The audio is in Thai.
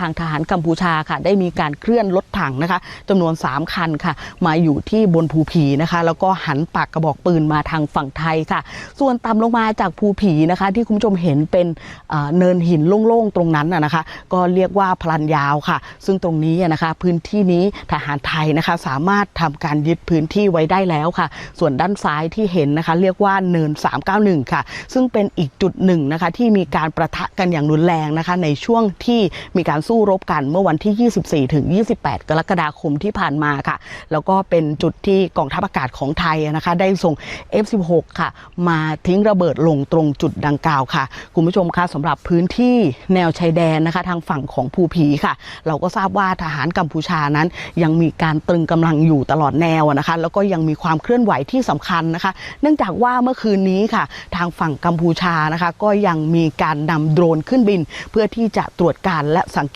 ทางทหารกัมพูชาค่ะ ได้มีการเคลื่อนรถถังนะคะจำนวน 3 คันค่ะ มาอยู่ที่บนภูผีนะคะ แล้วก็หันปากกระบอกปืนมาทางฝั่งไทยค่ะ ส่วนต่ำลงมาจากภูผีนะคะ ที่คุณผู้ชมเห็นเป็นเนินหินโล่งๆตรงนั้นนะคะ ก็เรียกว่าพลันยาวค่ะ ซึ่งตรงนี้นะคะ พื้นที่นี้ทหารไทยนะคะ สามารถทำการยึดพื้นที่ไว้ได้แล้วค่ะ ส่วนด้านซ้ายที่เห็นนะคะ เรียกว่าเนิน 391 ค่ะ ซึ่งเป็นอีกจุดหนึ่งนะคะที่มีการประทะกันอย่างรุนแรงนะคะ ในช่วงที่มีการสู้รบกันเมื่อวันที่ 24 ถึง 28 กรกฎาคมที่ผ่านมาค่ะ แล้วก็เป็นจุดที่กองทัพอากาศของไทยนะคะ ได้ส่ง F16 ค่ะ มาทิ้งระเบิดลงตรงจุดดังกล่าวค่ะคุณผู้ชมคะสำหรับพื้นที่แนวชายแดนนะคะ ทางฝั่งของภูผีค่ะ เราก็ทราบว่าทหารกัมพูชานั้น ยังมีการตรึงกำลังอยู่ตลอดแนวนะคะ แล้วก็ยังมีความเคลื่อนไหวที่สำคัญนะคะ เนื่องจากว่าเมื่อคืนนี้ค่ะ ทางฝั่งกัมพูชานะคะ ก็ยังมีการนำโดรนขึ้นบิน เพื่อที่จะตรวจการและสัง